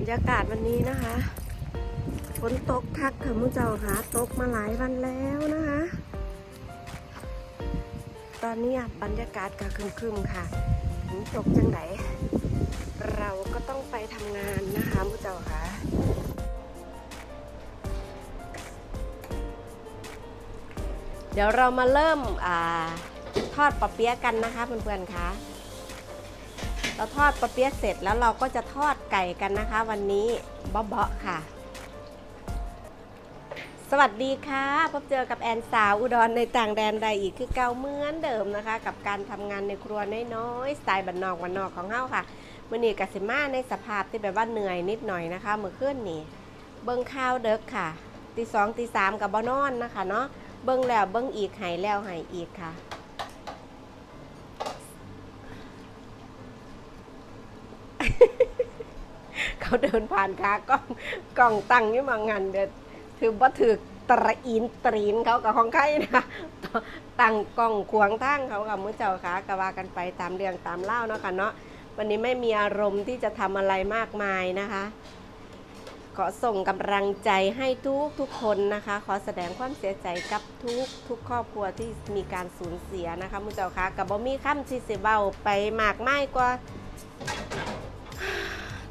บรรยากาศวันนี้นะคะฝนตกคักค่ะมุเจ้าค่ะตกมาหลายวันแล้วนะคะ ตอนนี้บรรยากาศก็ครึมๆค่ะฝนตกจังไหนเราก็ต้องไปทำงานนะคะมุเจ้าค่ะเดี๋ยวเรามาเริ่มอทอดปะเปี๊ยะกันนะคะเพื่อนๆค่ะ เราทอดปะเปี๊ยะเสร็จแล้วเราก็จะทอดไก่กันนะคะ วันนี้เบาๆค่ะ สวัสดีค่ะ พบเจอกับแอนสาวอุดรในต่างแดนใดอีกคือเก่าเหมือนเดิมนะคะ กับการทำงานในครัวน้อยๆสไตล์บันนอกบันนอกของเฮาค่ะมื่อนี้กัสิมาในสภาพที่แบบว่าเหนื่อยนิดหน่อยนะคะเมื่อคืนนี่เบิ้งข้าวเด็กค่ะตีสองตีสามกับบอนอนนะคะเนาะเบิ้งแล้วเบิ้งอีกหายแล้วหายอีกค่ะ เขาเดินผ่านขากล้องกล้องตั้งอยี่มางานเด็ดถือว่าถือตระอินตรีนเขากับของใครนะตั้งกล้องขวางทางเขากับมือเจ้าค่ะก็ว่ากันไปตามเรื่องตามเล่าเนาะค่ะเนาะวันนี้ไม่มีอารมณ์ที่จะทำอะไรมากมายนะคะ ขอส่งกำลังใจให้ทุกทุกคนนะคะ ขอแสดงความเสียใจกับทุกทุกครอบครัวที่มีการสูญเสียนะคะมุเจ้าค่ะกับบ่มีคำที่สิเบาไปมากไม่กว่า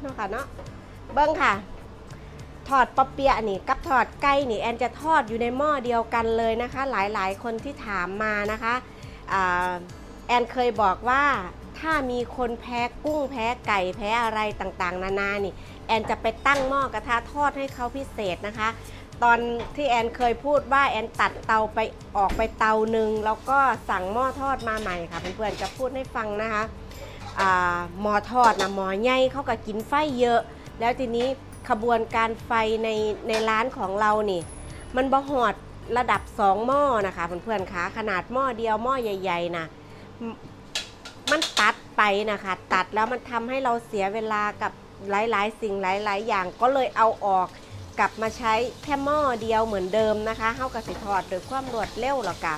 เนาะค่ะเนาะ เบิ้งค่ะทอดปะเปียะนี่กับทอดไก่นี่แอนจะทอดอยู่ในหม้อเดียวกันเลยนะคะ หลายๆ คนที่ถามมานะคะอแอนเคยบอกว่าถ้ามีคนแพ้กุ้งแพ้ไก่แพ้อะไรต่างๆ นานานี่ แอนจะไปตั้งหม้อกระทะทอดให้เขาพิเศษนะคะ ตอนที่แอนเคยพูดว่าแอนตัดเตาไปออกไปเตาหนึ่งแล้วก็สั่งหม้อทอดมาใหม่ค่ะเพื่อนๆจะพูดให้ฟังนะคะหมอทอดนะหมอใหญ่เขาก็กินไฟเยอะ แล้วทีนี้ขบวนการไฟในในร้านของเรานี่ มันบ่หอดระดับ2หม้อนะคะเพื่อนๆคะขนาดหม้อเดียวหม้อใหญ่ ๆนะมันตัดไปนะคะ ตัดแล้วมันทำให้เราเสียเวลากับหลายๆ สิ่งหลาย ๆ อย่างก็เลยเอาออกกลับมาใช้แค่หม้อเดียวเหมือนเดิมนะคะเฮากับสิทอดโดยความรวดเร็วหรอกค่ะ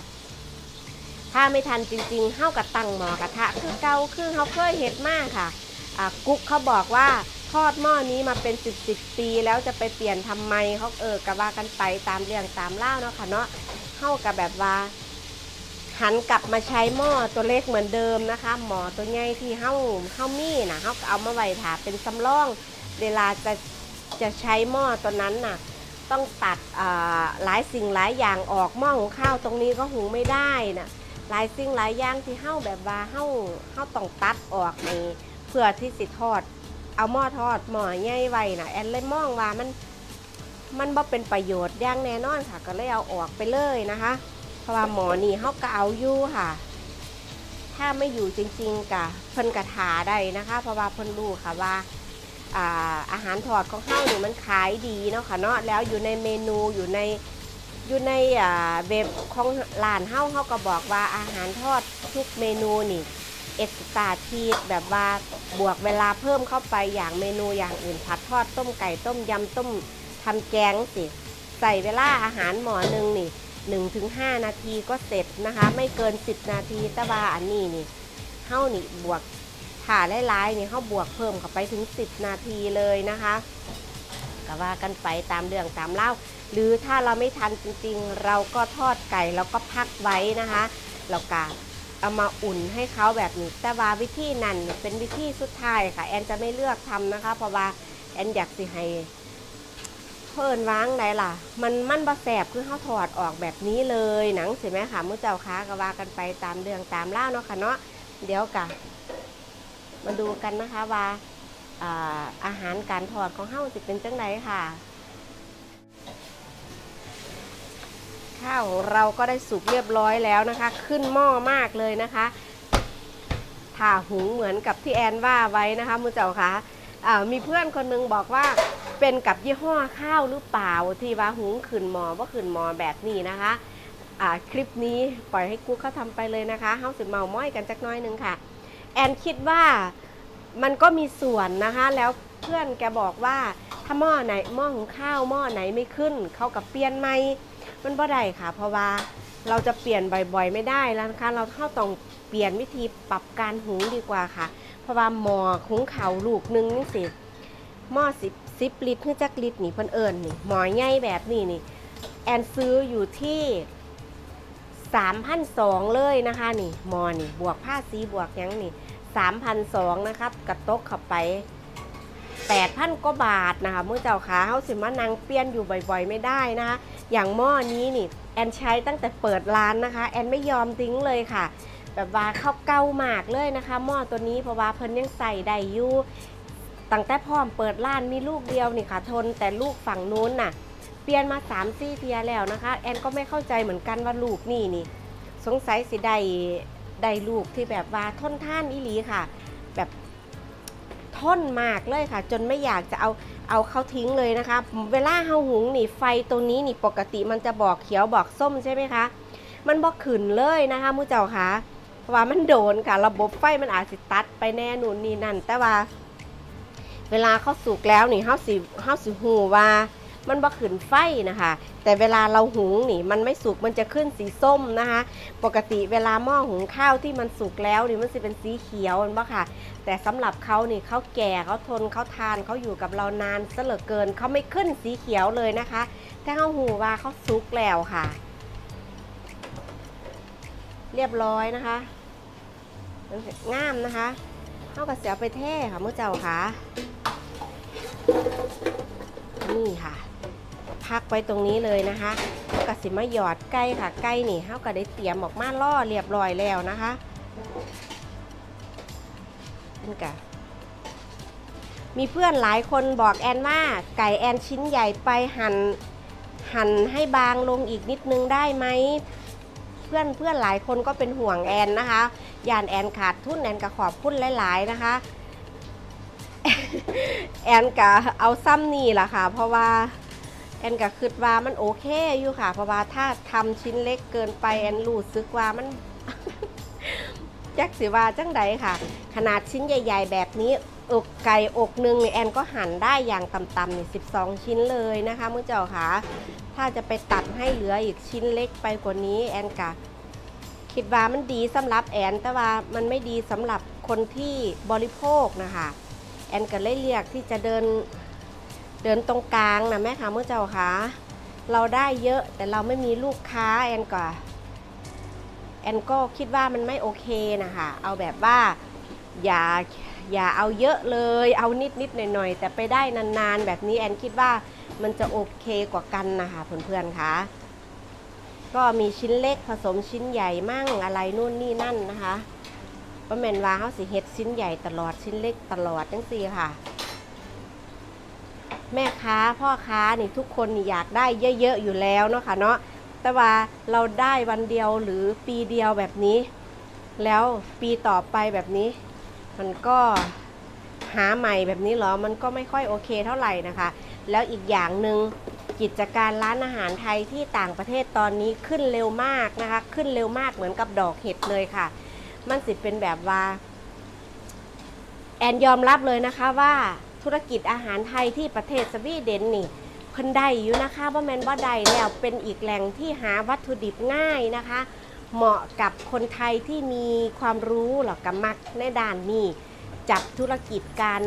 ถ้าไม่ทันจริงๆเฮากับตั้งหมอกระทะคือเกาคือเขาเคยเห็ดมากค่ะอ่ากุ๊กเขาบอกว่า ทอดหม้อนี้มาเป็น 10บสปี แล้วจะไปเปลี่ยนทำไมเขาเออกะว่ากันไปตามเรื่องตามเล่าเนาะค่ะเนาะเฮากับแบบว่า หันกลับมาใช้หม้อตัวเล็กเหมือนเดิมนะคะ หมอตัวใหญ่ที่เฮาเฮามีนะเฮาก็เอามาไว้ถาเป็นสำรอง เวลาจะจะใช้หม้อตัวนั้นน่ะต้องตัดหลายสิ่งหลายอย่างออกหม้อหุงข้าวตรงนี้ก็หุงไม่ได้น่ะหลายสิ่งหลายอย่างที่เฮาแบบว่าเฮาเฮาต้องตัดออกในเพื่อที่สิทอด เอาหม้อทอดหม้อใหญ่ไว้นะแอนเลยมองว่ามันมันบ่เป็นประโยชน์อย่างแน่นอนค่ะ ก็เลยเอาออกไปเลยนะคะ เพราะว่าหมอนี่เฮาก็เอาอยู่ค่ะ ถ้าไม่อยู่จริงๆกะเพิ่นกระถาได้นะคะ เพราะว่าเพิ่นรู้ค่ะว่าอาอาหารทอดของเฮานี่มันขายดีเนาะค่ะเนาะแล้วอยู่ในเมนูอยู่ในอยู่ในเว็บของร้านเฮาเฮาก็บอกว่าอาหารทอดทุกเมนูนี่ เอ็กซ์ตาทีแบบว่าบวกเวลาเพิ่มเข้าไปอย่างเมนูอย่างอื่นผัดทอดต้มไก่ต้มยำต้มทำแกงสิ ใส่เวลาอาหารหมอหนึ่งนี่1นถึงห้านาทีก็เสร็จนะคะ ไม่เกิน10นาทีต่ว่าอันนี้นี่เฮานี่บวกถ่าหลายๆนี่เฮาบวกเพิ่มเข้าไปถึง10นาทีเลยนะคะก็ว่ากันไปตามเรื่องตามเล่า หรือถ้าเราไม่ทันจริงๆ เราก็ทอดไก่แล้วก็พักไว้นะคะแล้วก็ เอามาอุ่นให้เขาแบบนี้ แต่ว่าวิธีนั้นเป็นวิธีสุดท้ายค่ะ แอนจะไม่เลือกทำนะคะ เพราะว่าแอนอยากสิให้เพิ่นวางไหนล่ะ มันมันบะแสบคือเขาถอดออกแบบนี้เลยหนังสิไหมคะมุ้เจ้าค้าก็ว่ากันไปตามเรื่องตามเล่าเนาะค่ะเนาะเดี๋ยวกะมาดูกันนะคะว่าอาอาหารการถอดของเฮาสิเป็นจังไดค่ะ ข้าวของเราก็ได้สุกเรียบร้อยแล้วนะคะ ขึ้นหม้อมากเลยนะคะถ่าหุงเหมือนกับที่แอนว่าไว้นะคะมือเจ้าคะอ่ามีเพื่อนคนหนึงบอกว่าเป็นกับยี่ห้อข้าวหรือเปล่าที่ว่าหุงขึ้นหมอว่าขึ้นหมอแบบนี้นะคะคลิปนี้ปล่อยให้กุ๊กเขาทำไปเลยนะคะเฮาสิเมาม้อยกันจักน้อยหนึงค่ะ แอนคิดว่ามันก็มีส่วนนะคะ แล้วเพื่อนแกบอกว่าถ้าหม้อไหนหม้อหุงข้าวหม้อไหนไม่ขึ้น เขากับเปลี่ยนใหม มันบ่ได้ค่ะ เพราะว่าเราจะเปลี่ยนบ่อยๆ ไม่ได้แล้วนะคะ เราเข้าต้องเปลี่ยนวิธีปรับการหุงดีกว่าค่ะ เพราะว่าหมอหุงเขาวลูกหนึงนี่สิหม้อสิบสิบลิตรคือจักลิตรนี่เพิ่นเอิญนี่หมอใหญ่แบบนี้นี่ แอนซื้ออยู่ที่3,200เลยนะคะนี่หมอนี่บวกผ้าสีบวกยังนี่3,200นสองนะครับกระตกเข้าไป8,000กว่าบาทนะคะเมื่อเจ้าขาเฮาสิมานั่งเปลี่ยนอยู่บ่อยๆ ไม่ได้นะคะ อย่างหม้อนี้นี่แอนใช้ตั้งแต่เปิดร้านนะคะ แอนไม่ยอมทิ้งเลยค่ะ แบบว่าเข้าเก่ามากเลยนะคะหม้อตัวนี้เพราะว่าเพิ่นยังใส่ได้อยู่ตั้งแต่พร้อมเปิดร้านมีลูกเดียวนี่ค่ะ ทนแต่ลูกฝั่งนู้นน่ะ เปลี่ยนมา3ามซี่เทียแล้วนะคะ แอนก็ไม่เข้าใจเหมือนกันว่าลูกนี่นี่ สงสัยสิได้ได้ลูกที่แบบว่าทนท่านอีหลีค่ะ แบบทนมากเลยค่ะ จนไม่อยากจะเอา เอาเขาทิ้งเลยนะคะ เวลาเฮาหุงนี่ไฟตัวนี้นี่ปกติมันจะบอกเขียวบอกส้มใช่ไหมคะ มันบอกขืนเลยนะคะมูเจ้าค่ะเพราะว่ามันโดนค่ะ ระบบไฟมันอาจสิตัดไปแน่นู่นนี่นั่น แต่ว่า เวลาเขาสุกแล้วนี่เฮาสิเฮาสิหูว่า มันบ่ขึ้นไฟนะคะ แต่เวลาเราหุงนี่มันไม่สุกมันจะขึ้นสีส้มนะคะ ปกติเวลาหม้อหุงข้าวที่มันสุกแล้วนี่มันจะเป็นสีเขียวมันบ่ค่ะ แต่สำหรับเขานี่เขาแก่เขาทนเขาทานเขาอยู่กับเรานานเหลือเกินเขาไม่ขึ้นสีเขียวเลยนะคะแต่เขาหูว่าเขาสุกแล้วค่ะ เรียบร้อยนะคะงามนะคะเขาก็เสียไปแท่ค่ะเมื่อเจ้าค่ะ นี่ค่ะ พักไว้ตรงนี้เลยนะคะแล้วก็สิมาหยอดไก่ค่ะไก่นี่เขาก็ได้เตรียมออกมาล่อเรียบร้อยแล้วนะคะนี่กะมีเพื่อนหลายคนบอกแอนว่าไก่แอนชิ้นใหญ่ไปหั่นหั่นให้บางลงอีกนิดนึงได้ไหมเพื่อนเพื่อนหลายคนก็เป็นห่วงแอนนะคะยานแอนขาดทุนแอนก็ขอบคุณหลาย ๆ นะคะแอนกะเอาซ้ำนี่แหละค่ะ เพราะว่า แอนกะคิดว่ามันโอเคอยู่ค่ะ เพราะว่าถ้าทำชิ้นเล็กเกินไปแอนรู้สึกว่ามันจักสิว่าจังใดค่ะ ขนาดชิ้นใหญ่ ๆ แบบนี้อกไก่อกหนึ่งนี่แอนก็หั่นได้อย่างต่ำๆนี่12 ชิ้นเลยนะคะมื่อเจ้าค่ะ ถ้าจะไปตัดให้เหลืออีกชิ้นเล็กไปกว่านี้แอนกะคิดว่ามันดีสำหรับแอนแต่ว่ามันไม่ดีสำหรับคนที่บริโภคนะคะ แอนก็เลยเรียกที่จะเดิน เดินตรงกลางนะแม่คะเมื่อเจ้าค่ะเราได้เยอะแต่เราไม่มีลูกค้าแอนก็แอนก็คิดว่ามันไม่โอเคนะคะเอาแบบว่าอย่าอย่าเอาเยอะเลย เอานิดนิดหน่อยหน่อยๆแต่ไปได้นานๆ แบบนี้แอนคิดว่ามันจะโอเคกว่ากันนะคะเพื่อนๆค่ะก็มีชิ้นเล็กผสมชิ้นใหญ่มั่งอะไรนู่นนี่นั่นนะคะป้าแมนว่าเขาสิเฮ็ดชิ้นใหญ่ตลอดชิ้นเล็กตลอดจังซี่ค่ะ แม่ค้าพ่อค้านี่ทุกคนนี่อยากได้เยอะๆอยู่แล้วเนาะค่ะเนาะแต่ว่าเราได้วันเดียวหรือปีเดียวแบบนี้ แล้วปีต่อไปแบบนี้ มันก็หาใหม่แบบนี้เหรอมันก็ไม่ค่อยโอเคเท่าไหร่นะคะ แล้วอีกอย่างหนึ่งกิจการร้านอาหารไทยที่ต่างประเทศตอนนี้ขึ้นเร็วมากนะคะ ขึ้นเร็วมากเหมือนกับดอกเห็ดเลยค่ะ มันสิเป็นแบบว่า แอนยอมรับเลยนะคะว่า ธุรกิจอาหารไทยที่ประเทศสวีเดนนี่เพิ่นได้อยู่นะคะว่าแมนว่าได้แล้วเป็นอีกแหล่งที่หาวัตถุดิบง่ายนะคะ เหมาะกับคนไทยที่มีความรู้หรอกกับมักในด้านนี้ จับธุรกิจการ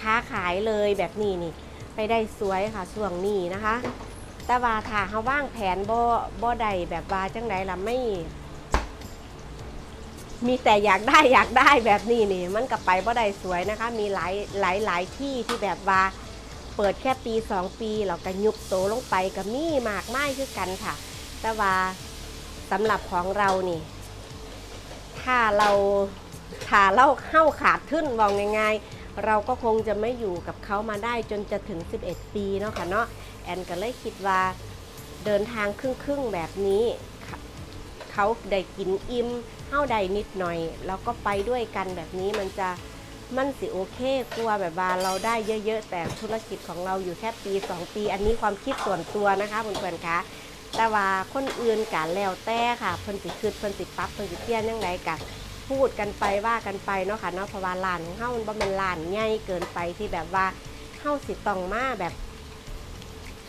ค้าขายเลยแบบนี้นี่ ไปได้สวยค่ะช่วงนี้นะคะ แต่ว่าถ้าเขาว่างแผนบ่บ่ได้แบบว่าจังไดล่ะไม่ มีแต่อยากได้อยากได้แบบนี้นี่ มันกับไปบ่ได้สวยนะคะ มีหลายหลายหลายที่ที่แบบว่า เปิดแค่ปีสองปีเราก็ยุบโตลงไปกับมีมากไม้คือกันค่ะ แต่ว่าสำหรับของเรานี่ ถ้าเราถ้าเราเข้าขาดขึ้นมองง่ายๆ เราก็คงจะไม่อยู่กับเขามาได้จนจะถึง 11 ปีเนาะค่ะเนาะแอนก็เลยคิดว่าเดินทางครึ่งๆแบบนี้ เขาได้กินอิ่ม เฮ้าใดนิดหน่อย แล้วก็ไปด้วยกันแบบนี้มันจะมันสิโอเคกลัวแบบว่าเราได้เยอะๆ แต่ธุรกิจของเราอยู่แค่ปี 2 ปี อันนี้ความคิดส่วนตัวนะคะเพื่อนๆคะแต่ว่าคนอื่นกันแล้วแต่ค่ะเพิ่นสิคืดเพิ่นสิปั๊บเพิ่นสิเปลี่ยนยังไงกันพูดกันไปว่ากันไปเนาะค่ะเนาะเพราะว่าร้านของเฮามันบ่แม่นร้านใหญ่เกินไปที่แบบว่าเฮาสิต้องมาแบบ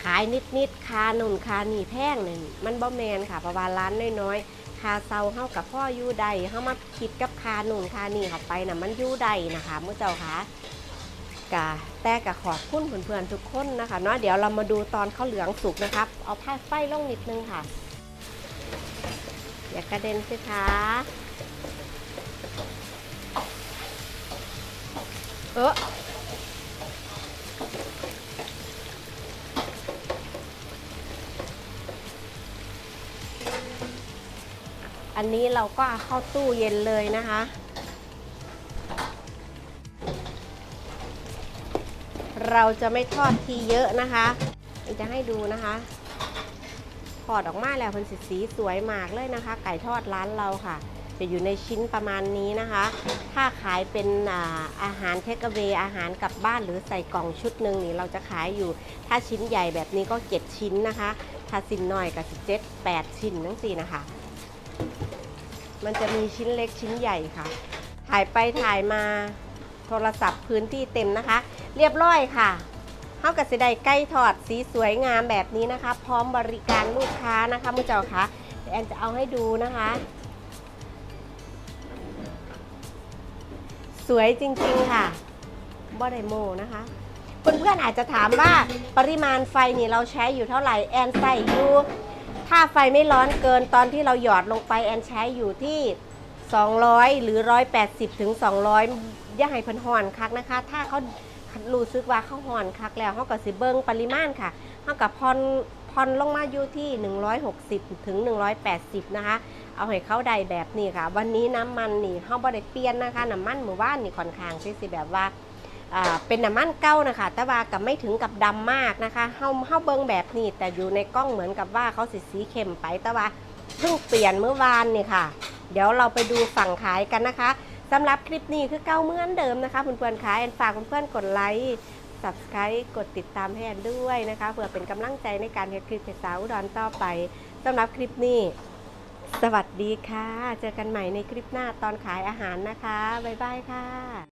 ขายนิดๆคาหนุนคานี่แพงนี่มันบ่แมนค่ะเพราะว่าร้านน้อยๆ คาเซาเฮากับพ่ออยู่ใดเฮามาคิดกับคาหนุนคานี่เข้าไปน่ะมันอยู่ใดนะคะเมื้อเจ้าค่ะกะแต่กะขอบคุณเพื่อนๆทุกคนนะคะเนาะเดี๋ยวเรามาดูตอนข้าวเหลืองสุกนะครับ เอาผ้าไฟลงนิดนึงค่ะ อย่ากระเด็นสิคะเออ อันนี้เราก็เข้าตู้เย็นเลยนะคะ เราจะไม่ทอดทีเยอะนะคะจะให้ดูนะคะทอดออกมาแล้วเพันสีสีสวยมากเลยนะคะ ไก่ทอดร้านเราค่ะ จะอยู่ในชิ้นประมาณนี้นะคะ ถ้าขายเป็นอาหารเทคเวอาหารกลับบ้านหรือใส่กล่องชุดหนึ่งนี่เราจะขายอยู่ ถ้าชิ้นใหญ่แบบนี้ก็ 7 ชิ้นนะคะ ถ้าชิ้นน้อยก็สิเจ็ดแปดชิ้นทั้งสี่นะคะ มันจะมีชิ้นเล็กชิ้นใหญ่ค่ะ ถ่ายไปถ่ายมาโทรศัพท์พื้นที่เต็มนะคะ เรียบร้อยค่ะเท่ากับสิได้ใกล้ทอดสีสวยงามแบบนี้นะคะ พร้อมบริการลูกค้านะคะมุเจ้าคะแอนจะเอาให้ดูนะคะ สวยจริงๆค่ะบอไดโมนะคะเพื่อนๆอาจจะถามว่าปริมาณไฟนี่เราใช้อยู่เท่าไหร่แอนใส่อยู่ ถ้าไฟไม่ร้อนเกินตอนที่เราหยอดลงไปแอนใช้อยู่ที่ 200 หรือ 180 ถึง 200อย่าให้เพิ่นห่อนคักนะคะ ถ้าเขารู้สึกว่าเขาห่อนคักแล้วเขาก็สิเบิ้งปริมาณค่ะเขากับพอนพอนลงมาอยู่ที่ 160 ถึง 180 นะคะ เอาให้เขาได้แบบนี้ค่ะ วันนี้น้ำมันนี่เขาบ่ได้เปลี่ยนนะคะ น้ำมันหมู่บ้านนี่ค่อนข้างที่สิแบบว่า เป็นน้ำมันเก่านะคะ แต่ว่ากับไม่ถึงกับดำมากนะคะเฮาเฮาเบิ่งแบบนี้แต่อยู่ในกล้องเหมือนกับว่าเขาสีสีเข้มไปแต่ว่าเพิ่งเปลี่ยนเมื่อวานนี่ค่ะ เดี๋ยวเราไปดูฝั่งขายกันนะคะสำหรับคลิปนี้คือเก้าเหมือนเดิมนะคะเพื่อนๆขายแอนฝากเพื่อนๆกดไลค์ subscribe กดติดตามให้แอนด้วยนะคะ เพื่อเป็นกำลังใจในการเฮ็ดคลิปเพจสาวดอุดรต่อไปสำหรับคลิปนี้ สวัสดีค่ะ เจอกันใหม่ในคลิปหน้าตอนขายอาหารนะคะ บ๊ายบายค่ะ